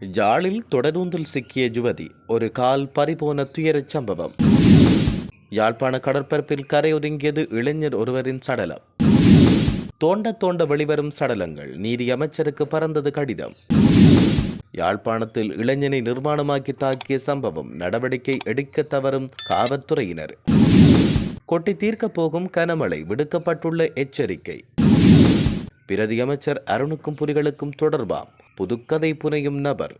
யாழில் தொடரூந்தில் சிக்கிய யுவதி ஒரு கால் பறிபோன துயரச் சம்பவம். யாழ்ப்பாண கடற்பரப்பில் கரையொதுங்கியது இளைஞர் ஒருவரின் சடலம். தோண்ட தோண்ட வெளிவரும் சடலங்கள் நீதி அமைச்சருக்கு பறந்தது கடிதம். யாழ்ப்பாணத்தில் இளைஞனை நிர்மாணமாக்கி தாக்கிய சம்பவம் நடவடிக்கை எடுக்க தவறும் காவல்துறையினர் கொட்டி தீர்க்கப் போகும் கனமழை விடுக்கப்பட்டுள்ள எச்சரிக்கை. பிரதி அமைச்சர் அருணுக்கும் புலிகளுக்கும் தொடர்பாம். புதுக்கதை புனையும் நபர்.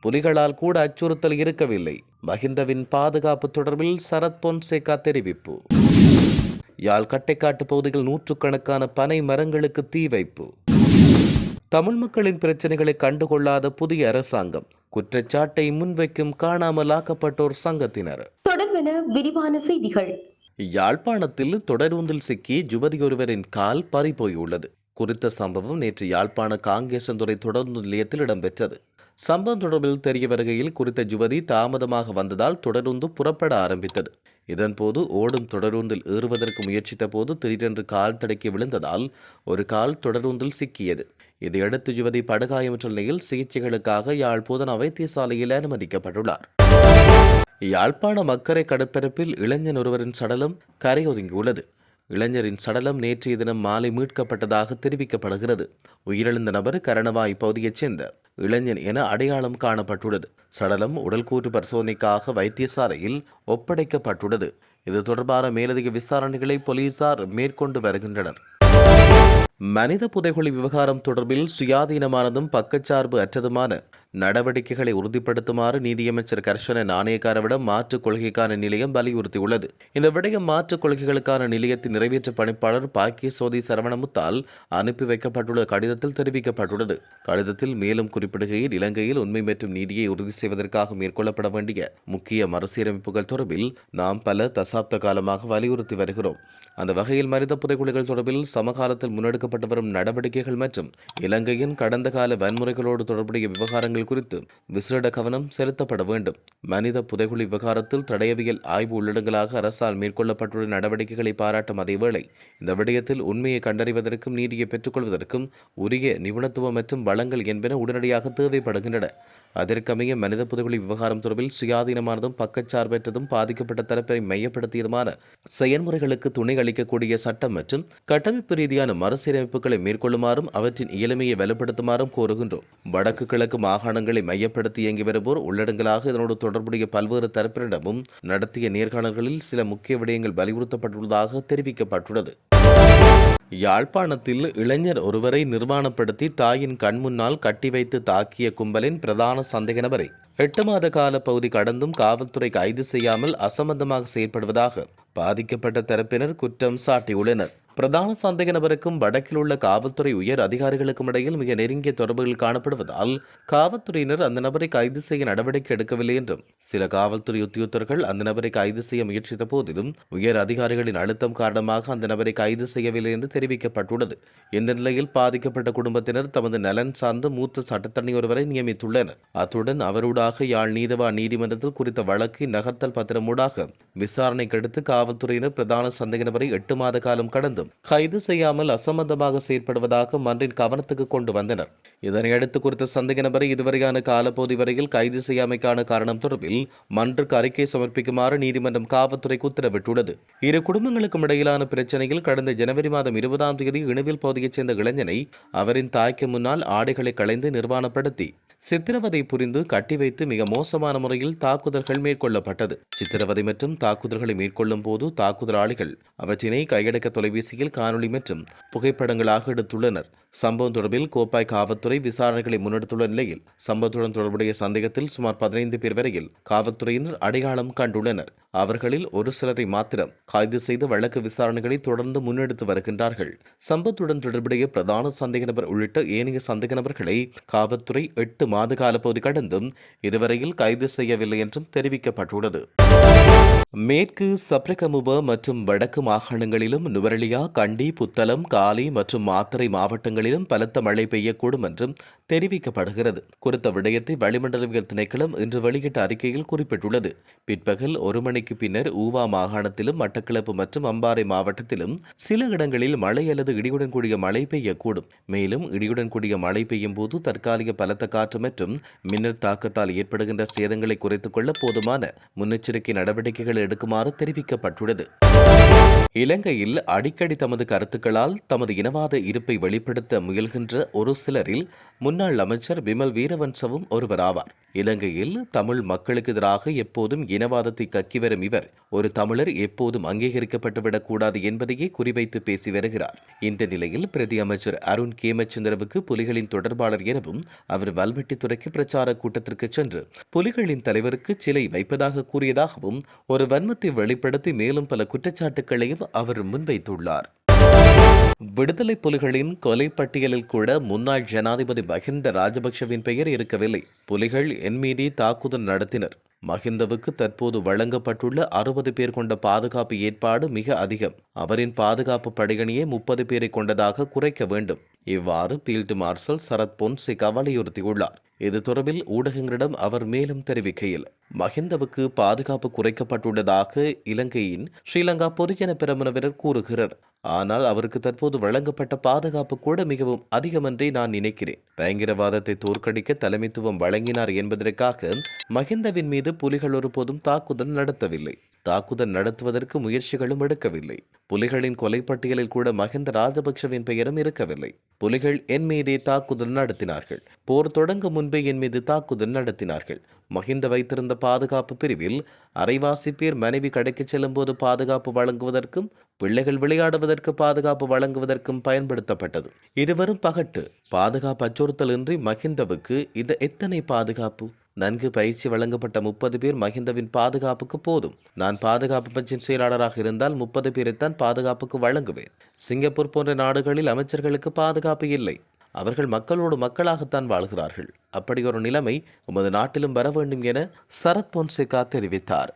புலிகளால் கூட அச்சுறுத்தல் இருக்கவில்லை. மஹிந்தவின் பாதுகாப்பு தொடர்பில் சரத் பொன்சேகா தெரிவிப்பு. யாழ் கட்டைக்காட்டு பகுதியில் நூற்றுக்கணக்கான பனை மரங்களுக்கு தீ வைப்பு. தமிழ் மக்களின் பிரச்சனைகளை கண்டுகொள்ளாத புதிய அரசாங்கம் குற்றச்சாட்டை முன்வைக்கும் காணாமல் ஆக்கப்பட்டோர் சங்கத்தினர். தொடர்பென விரிவான செய்திகள். யாழ்ப்பாணத்தில் தொடரூந்தில் சிக்கி யுவதியொருவரின் கால் பறிபோயுள்ளது. குறித்த சம்பவம் நேற்று யாழ்ப்பாண காங்கேசந்துறை தொடருந்து நிலையத்தில் இடம்பெற்றது. சம்பவம் தொடர்பில் தெரிய வருகையில் குறித்த யுவதி தாமதமாக வந்ததால் தொடருந்து புறப்பட ஆரம்பித்தது. இதன்போது ஓடும் தொடரூந்தில் ஏறுவதற்கு முயற்சித்த போது திடீரென்று கால் தடைக்கு விழுந்ததால் ஒரு கால் தொடரூந்தில் சிக்கியது. இதையடுத்து யுவதி படுகாயமற்ற நிலையில் சிகிச்சைகளுக்காக யாழ் போதனா வைத்தியசாலையில் அனுமதிக்கப்பட்டுள்ளார். யாழ்ப்பாண மக்கரை கடற்பரப்பில் இளைஞன் ஒருவரின் சடலம் கரையொதுங்கியுள்ளது. இளைஞரின் சடலம் நேற்றைய தினம் மாலை மீட்கப்பட்டதாக தெரிவிக்கப்படுகிறது. உயிரிழந்த நபர் கரணவாய் பகுதியைச் சேர்ந்த இளைஞன் என அடையாளம் காணப்பட்டுள்ளது. சடலம் உடல்கூற்று பரிசோதனைக்காக வைத்தியசாலையில் ஒப்படைக்கப்பட்டுள்ளது. இது தொடர்பான மேலதிக விசாரணைகளை போலீசார் மேற்கொண்டு வருகின்றனர். மனித புதைகுழி விவகாரம் தொடர்பில் சுயாதீனமானதும் பக்கச்சார்பு அற்றதுமான நடவடிக்கைகளை உறுதிப்படுத்துமாறு நீதியமைச்சர் கர்ஷன நாணயக்காரவிடம் மாற்றுக் கொள்கைக்கான நிலையம் வலியுறுத்தியுள்ளது. இந்த விடயம் மாற்றுக் கொள்கைகளுக்கான நிலையத்தின் நிறைவேற்ற பணிப்பாளர் பாக்கிய சோதி சரவணமுத்தால் அனுப்பி வைக்கப்பட்டுள்ள கடிதத்தில் தெரிவிக்கப்பட்டுள்ளது. கடிதத்தில் மேலும் குறிப்பிடுகையில் இலங்கையில் உண்மை மற்றும் நீதியை உறுதி செய்வதற்காக மேற்கொள்ளப்பட வேண்டிய முக்கிய மறுசீரமைப்புகள் தொடர்பில் நாம் பல தசாப்த காலமாக வலியுறுத்தி வருகிறோம். அந்த வகையில் மனித புதைக்குழிகள் தொடர்பில் சமகாலத்தில் முன்னெடுக்கப்பட்டு வரும் நடவடிக்கைகள் மற்றும் இலங்கையின் கடந்த கால வன்முறைகளோடு தொடர்புடைய விவகாரங்கள் குறித்து விசேட கவனம் செலுத்தப்பட வேண்டும். மனித புதைகுழி விவகாரத்தில் தடயவியல் ஆய்வு உள்ளடங்களாக அரசால் மேற்கொள்ளப்பட்டுள்ள நடவடிக்கைகளை பாராட்டும் அதேவேளை இந்த விடயத்தில் உண்மையை கண்டறிவதற்கும் நீதியை பெற்றுக்கொள்வதற்கும் உரிய நிபுணத்துவம் மற்றும் வளங்கள் என்பன உடனடியாக தேவைப்படுகின்றன. அதற்கமைய மனித புதைகுழி விவகாரம் தொடர்பில் சுயாதீனமானதும் பக்கச்சார்பற்றதும் பாதிக்கப்பட்ட தரப்பை மையப்படுத்தியதுமான செயல்முறைகளுக்கு துணை அளிக்கக்கூடிய சட்டம் மற்றும் கட்டமைப்பு ரீதியான மறுசீரமைப்புகளை மேற்கொள்ளுமாறும் அவற்றின் இயலமையை வலுப்படுத்துமாறும் கோருகின்றோம். வடக்கு கிழக்கு மாகாணங்களை மையப்படுத்தி இயங்கி வருவோர் உள்ளடங்கலாக இதனோடு தொடர்புடைய பல்வேறு தரப்பினரிடமும் நடத்திய நேர்காணல்களில் சில முக்கிய விடயங்கள் வலியுறுத்தப்பட்டுள்ளதாக தெரிவிக்கப்பட்டுள்ளது. யாழ்ப்பாணத்தில் இளைஞர் ஒருவரை நிர்மாணப்படுத்தி தாயின் கண்முன்னால் கட்டி வைத்து தாக்கிய கும்பலின் பிரதான சந்தேக நபரை எட்டு மாத கால பகுதி கடந்தும் காவல்துறை கைது செய்யாமல் அசம்பந்தமாக செயற்படுவதாக பாதிக்கப்பட்ட தரப்பினர் குற்றம் சாட்டியுள்ளனர். பிரதான சந்தேக நபருக்கும் வடக்கில் உள்ள காவல்துறை உயர் அதிகாரிகளுக்கும் இடையில் மிக நெருங்கிய தொடர்புகள் காணப்படுவதால் காவல்துறையினர் அந்த நபரை கைது செய்ய நடவடிக்கை எடுக்கவில்லை என்றும் சில காவல்துறை உத்தியோகத்தர்கள் அந்த நபரை கைது செய்ய முயற்சித்த போதிலும் உயர் அதிகாரிகளின் அழுத்தம் காரணமாக அந்த நபரை கைது செய்யவில்லை என்று தெரிவிக்கப்பட்டுள்ளது. இந்த நிலையில் பாதிக்கப்பட்ட குடும்பத்தினர் தமது நலன் சார்ந்த மூத்த சட்டத்தரணி ஒருவரை நியமித்துள்ளனர். அத்துடன் அவரூடாக யாழ் நீதவா நீதிமன்றத்தில் குறித்த வழக்கு நகர்த்தல் பத்திரமூடாக விசாரணைக்கு அடுத்து காவல்துறையினர் பிரதான சந்தேக நபரை எட்டு மாத காலம் கடந்தும் கைது செய்யாமல் அசம்பந்தமாக செயற்படுவதாக மன்றின் கவனத்துக்கு கொண்டு வந்தனர். இதனையடுத்து குறித்த சந்தேக நபரை இதுவரையான காலப்பகுதி வரையில் கைது செய்யாமைக்கான காரணம் தொடர்பில் மன்றுக்கு அறிக்கை சமர்ப்பிக்குமாறு நீதிமன்றம் காவல்துறைக்கு உத்தரவிட்டுள்ளது. இரு குடும்பங்களுக்கும் இடையிலான பிரச்சனையில் கடந்த ஜனவரி மாதம் இருபதாம் தேதி இணுவில் பகுதியைச் சேர்ந்த இளைஞனை அவரின் தாய்க்கு முன்னால் ஆடைகளை களைந்து நிர்வாணப்படுத்தி சித்திரவதை புரிந்து கட்டி வைத்து மிக மோசமான முறையில் தாக்குதல்கள் மேற்கொள்ளப்பட்டது. சித்திரவதை மற்றும் தாக்குதல்களை மேற்கொள்ளும் போது தாக்குதலாளிகள் அவற்றினை கையடக்க தொலைபேசியில் காணொளி மற்றும் புகைப்படங்களாக எடுத்துள்ளனர். சம்பவம் தொடர்பில் கோப்பாய் காவல்துறை விசாரணைகளை முன்னெடுத்துள்ள நிலையில் சம்பவத்துடன் தொடர்புடைய சந்தேகத்தில் சுமார் பதினைந்து பேர் வரையில் காவல்துறையினர் அடையாளம் கண்டுள்ளனர். அவர்களில் ஒரு சிலரை மாத்திரம் கைது செய்து வழக்கு விசாரணைகளை தொடர்ந்து முன்னெடுத்து வருகின்றார்கள். சம்பத்துடன் தொடர்புடைய பிரதான சந்தேக நபர் உள்ளிட்ட ஏனைய சந்தேக நபர்களை காவல்துறை எட்டு மாத கால பகுதி கடந்தும் இதுவரையில் கைது செய்யவில்லை என்றும் தெரிவிக்கப்பட்டுள்ளது. மேற்கு சப்ரகமுவ மற்றும் வடக்கு மாகாணங்களிலும் நுவரெலியா கண்டி புத்தளம் காலி மற்றும் மாத்தறை மாவட்டங்களிலும் பலத்த மழை பெய்யக்கூடும் என்றும் தெரிவிக்கப்படுகிறது. குறித்த விடயத்தை வளிமண்டலவியல் திணைக்களம் இன்று வெளியிட்ட அறிக்கையில் குறிப்பிட்டுள்ளது. பிற்பகல் ஒரு மணிக்கு பின்னர் ஊவா மாகாணத்திலும் மட்டக்களப்பு மற்றும் அம்பாறை மாவட்டத்திலும் சில இடங்களில் மழை அல்லது இடியுடன் கூடிய மழை பெய்யக்கூடும். மேலும் இடியுடன் கூடிய மழை பெய்யும் போது தற்காலிக பலத்த காற்று மற்றும் மின்னல் தாக்கத்தால் ஏற்படுகின்ற சேதங்களை குறைத்துக் கொள்ள போதுமான முன்னெச்சரிக்கை நடவடிக்கைகள் எடுக்குமாறு தெரிவிக்கப்பட்டுள்ளது. இலங்கையில் அடிக்கடி தமது கருத்துக்களால் தமது இனவாத இருப்பை வெளிப்படுத்த முயல்கின்ற ஒரு சிலரில் முன்னாள் அமைச்சர் விமல் வீரவன்சவும் ஒருவராவார். இலங்கையில் தமிழ் மக்களுக்கு எதிராக எப்போதும் இனவாதத்தை கக்கி வரும் இவர். ஒரு தமிழர் எப்போதும் அங்கீகரிக்கப்பட்டுவிடக்கூடாது என்பதையே குறிவைத்து பேசி வருகிறார். இந்த நிலையில் பிரதி அமைச்சர் அருண் கேமச்சந்திரவுக்கு புலிகளின் தொடர்பாளர் எனவும் அவர் வல்வெட்டித்துறைக்கு பிரச்சார கூட்டத்திற்கு சென்று புலிகளின் தலைவருக்கு சிலை வைப்பதாக கூறியதாகவும் ஒரு வன்மத்தை வெளிப்படுத்தி மேலும் பல குற்றச்சாட்டுக்களையும் அவர் முன்வைத்துள்ளார். விடுதலை புலிகளின் கொலை பட்டியலில் கூட முன்னாள் ஜனாதிபதி மஹிந்த ராஜபக்ஷவின் பெயர் இருக்கவில்லை. புலிகள் என் மீதே தாக்குதல் நடத்தினர். மஹிந்தவுக்கு தற்போது வழங்கப்பட்டுள்ள அறுபது பேர் கொண்ட பாதுகாப்பு ஏற்பாடு மிக அதிகம். அவரின் பாதுகாப்பு படையணியே முப்பது பேரை கொண்டதாக குறைக்க வேண்டும். இவ்வாறு பீல்டு மார்ஷல் சரத் பொன்சிகா வலியுறுத்தியுள்ளார். இது தொடர்பில் ஊடகங்களிடம் அவர் மேலும் தெரிவிக்கையில் மஹிந்தவுக்கு பாதுகாப்பு குறைக்கப்பட்டுள்ளதாக இலங்கையின் ஸ்ரீலங்கா பொதுஜன பெரமுனவினர் கூறுகிறார். ஆனால் அவருக்கு தற்போது வழங்கப்பட்ட பாதுகாப்பு கூட மிகவும் அதிகமென்றே நான் நினைக்கிறேன். பயங்கரவாதத்தை தோற்கடிக்க தலைமைத்துவம் வழங்கினார் என்பதற்காக மஹிந்தவின் மீது புலிகள் ஒருபோதும் தாக்குதல் நடத்தவில்லை. தாக்குதல் நடத்துவதற்கு முயற்சிகளும் எடுக்கவில்லை. புலிகளின் கொலை பட்டியலில் கூட மஹிந்த ராஜபக்ஷவின் பெயரும் இருக்கவில்லை. புலிகள் என் மீதே தாக்குதல் நடத்தினார்கள். போர் தொடங்க முன்பே என் மீது தாக்குதல் நடத்தினார்கள். மஹிந்த வைத்திருந்த பாதுகாப்பு பிரிவில் அரைவாசி பேர் மனைவி கடைக்குச் செல்லும்போது பாதுகாப்பு வழங்குவதற்கும் பிள்ளைகள் விளையாடுவதற்கு பாதுகாப்பு வழங்குவதற்கும் பயன்படுத்தப்பட்டது. இருவரும் பகட்டு. பாதுகாப்பு அச்சுறுத்தலின்றி மஹிந்தவுக்கு இந்த எத்தனை பாதுகாப்பு? நன்கு பயிற்சி வழங்கப்பட்ட முப்பது பேர் மஹிந்தவின் பாதுகாப்புக்கு போதும். நான் பாதுகாப்பு பட்சின் செயலாளராக இருந்தால் முப்பது பேரைத்தான் பாதுகாப்புக்கு வழங்குவேன். சிங்கப்பூர் போன்ற நாடுகளில் அமைச்சர்களுக்கு பாதுகாப்பு இல்லை. அவர்கள் மக்களோடு மக்களாகத்தான் வாழ்கிறார்கள். அப்படி ஒரு நிலைமை உமது நாட்டிலும் வர வேண்டும் என சரத் பொன்சேகா தெரிவித்தார்.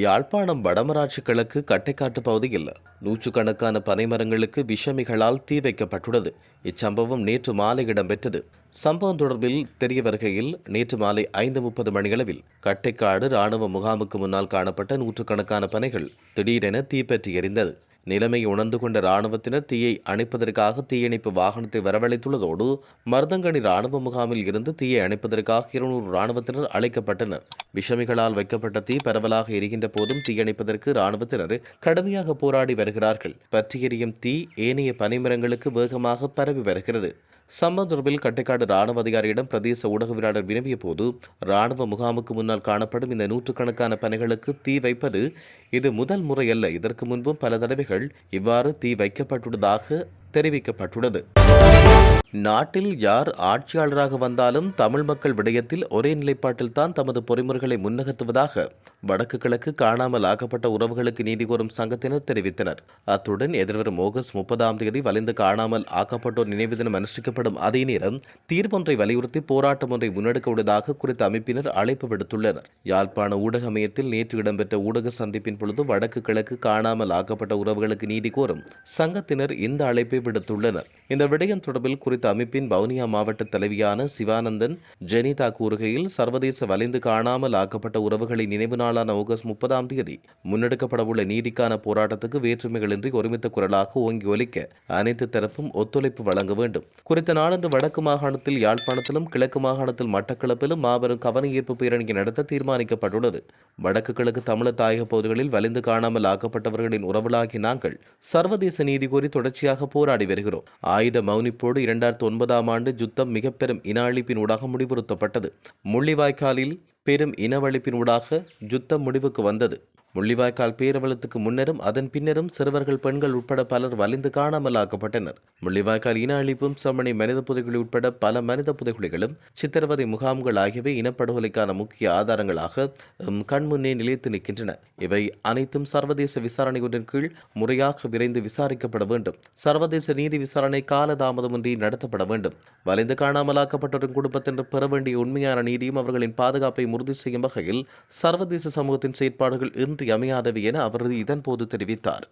யாழ்ப்பாணம் வடமராட்சி கிழக்கு கட்டைக்காட்டு பகுதியில் நூற்றுக்கணக்கான பனைமரங்களுக்கு விஷமிகளால் தீ வைக்கப்பட்டுள்ளது. இச்சம்பவம் நேற்று மாலை இடம்பெற்றது. சம்பவம் தொடர்பில் தெரிய வருகையில் நேற்று மாலை ஐந்து முப்பது மணியளவில் கட்டைக்காடு ராணுவ முகாமுக்கு முன்னால் காணப்பட்ட நூற்றுக்கணக்கான பனைகள் திடீரென தீப்பற்றி எரிந்தது. நிலைமையை உணர்ந்து கொண்ட இராணுவத்தினர் தீயை அணைப்பதற்காக தீயணைப்பு வாகனத்தை வரவழைத்துள்ளதோடு மருதங்கணி இராணுவ முகாமில் இருந்து தீயை அணைப்பதற்காக இருநூறு இராணுவத்தினர் அழைக்கப்பட்டனர். விஷமிகளால் வைக்கப்பட்ட தீ பரவலாக எரிகின்ற போதும் தீயணைப்பதற்கு இராணுவத்தினர் கடுமையாக போராடி வருகிறார்கள். பற்றி எரியும் தீ ஏனைய பனைமரங்களுக்கு வேகமாக பரவி வருகிறது. சம்பவம் தொடர்பில் கட்டைக்காடு ராணுவ அதிகாரியிடம் பிரதேச ஊடகவியலாளர் வினவிய போது ராணுவ முகாமுக்கு முன்னால் காணப்படும் இந்த நூற்றுக்கணக்கான பனைகளுக்கு தீ வைப்பது இது முதல் முறையல்ல. இதற்கு முன்பும் பல தடவைகள் இவ்வாறு தீ வைக்கப்பட்டுள்ளதாக தெரிவிக்கப்பட்டுள்ளது. நாட்டில் யார் ஆட்சியாளராக வந்தாலும் தமிழ் மக்கள் விடயத்தில் ஒரே நிலைப்பாட்டில் தான் தமது பொறிமுறைகளை முன்னகர்த்துவதாக வடக்கு கிழக்கு காணாமல் ஆக்கப்பட்ட உறவுகளுக்கு நீதி கோரும் சங்கத்தினர் தெரிவித்தனர். அத்துடன் எதிர்வரும் ஆகஸ்ட் முப்பதாம் தேதி வலிந்து காணாமல் ஆக்கப்பட்டோர் நினைவு தினம் அனுஷ்டிக்கப்படும் அதே நேரம் தீர்ப்பொன்றை வலியுறுத்தி போராட்டம் ஒன்றை முன்னெடுக்க உள்ளதாக குறித்த அமைப்பினர் அழைப்பு விடுத்துள்ளனர். யாழ்ப்பாண ஊடக மையத்தில் நேற்று இடம்பெற்ற ஊடக சந்திப்பின் பொழுது வடக்கு கிழக்கு காணாமல் ஆக்கப்பட்ட உறவுகளுக்கு நீதி கோரும் சங்கத்தினர் இந்த அழைப்பை விடுத்துள்ளனர். இந்த விடயம் தொடர்பில் குறித்த அமைப்பின் வவுனியா மாவட்ட தலைவியான சிவானந்தன் ஜெனிதா கூறுகையில் சர்வதேச வலிந்து காணாமல் ஆக்கப்பட்ட உறவுகளின் நினைவு நாளான ஆகஸ்ட் முப்பதாம் தேதி முன்னெடுக்கப்படவுள்ள நீதிக்கான போராட்டத்துக்கு வேற்றுமைகளின்றி ஒருமித்த குரலாக ஓங்கி ஒலிக்க அனைத்து தரப்பும் ஒத்துழைப்பு வழங்க வேண்டும். குறித்த நாளன்று வடக்கு மாகாணத்தில் யாழ்ப்பாணத்திலும் கிழக்கு மாகாணத்தில் மட்டக்களப்பிலும் மாபெரும் கவனஈர்ப்பு பேரணி நடத்த தீர்மானிக்கப்பட்டுள்ளது. வடக்கு கிழக்கு தமிழர் தாயக பகுதிகளில் வலிந்து காணாமல் ஆக்கப்பட்டவர்களின் உறவுகளாகி நாங்கள் சர்வதேச நீதி கோரி தொடர்ச்சியாக போராடி வருகிறோம். ஆயுத மௌனிப்போடு இரண்டாயிரத்து ஒன்பதாம் ஆண்டு யுத்தம் மிக பெரும் இன அழிப்பின் ஊடாக முடிவுறுத்தப்பட்டது. முள்ளிவாய்க்காலில் பெரும் இனவழிப்பின் ஊடாக யுத்தம் முடிவுக்கு வந்தது. முள்ளிவாய்க்கால் பேரவலத்துக்கு முன்னரும் அதன் பின்னரும் சிறுவர்கள் பெண்கள் உட்பட பலர் வலிந்து காணாமலாக்கப்பட்டனர். முள்ளிவாய்க்கால் இன அழிப்பும் சமணி மனித புதைகுழி உட்பட பல மனித புதைகுழிகளும் சித்திரவதை முகாம்கள் ஆகியவை இனப்படுகொலைக்கான முக்கிய ஆதாரங்களாக கண்முன்னே நிலைத்து நிற்கின்றன. இவை அனைத்தும் சர்வதேச விசாரணை ஒன்றின் கீழ் முறையாக விரைந்து விசாரிக்கப்பட வேண்டும். சர்வதேச நீதி விசாரணை காலதாமதமின்றி நடத்தப்பட வேண்டும். வலிந்து காணாமலாக்கப்பட்டோரின் குடும்பத்தினர் பெற வேண்டிய உண்மையான நீதியும் அவர்களின் பாதுகாப்பை உறுதி செய்யும் வகையில் சர்வதேச சமூகத்தின் செயற்பாடுகள் இன்று அமையாதவை என அவர் இதன்போது தெரிவித்தார்.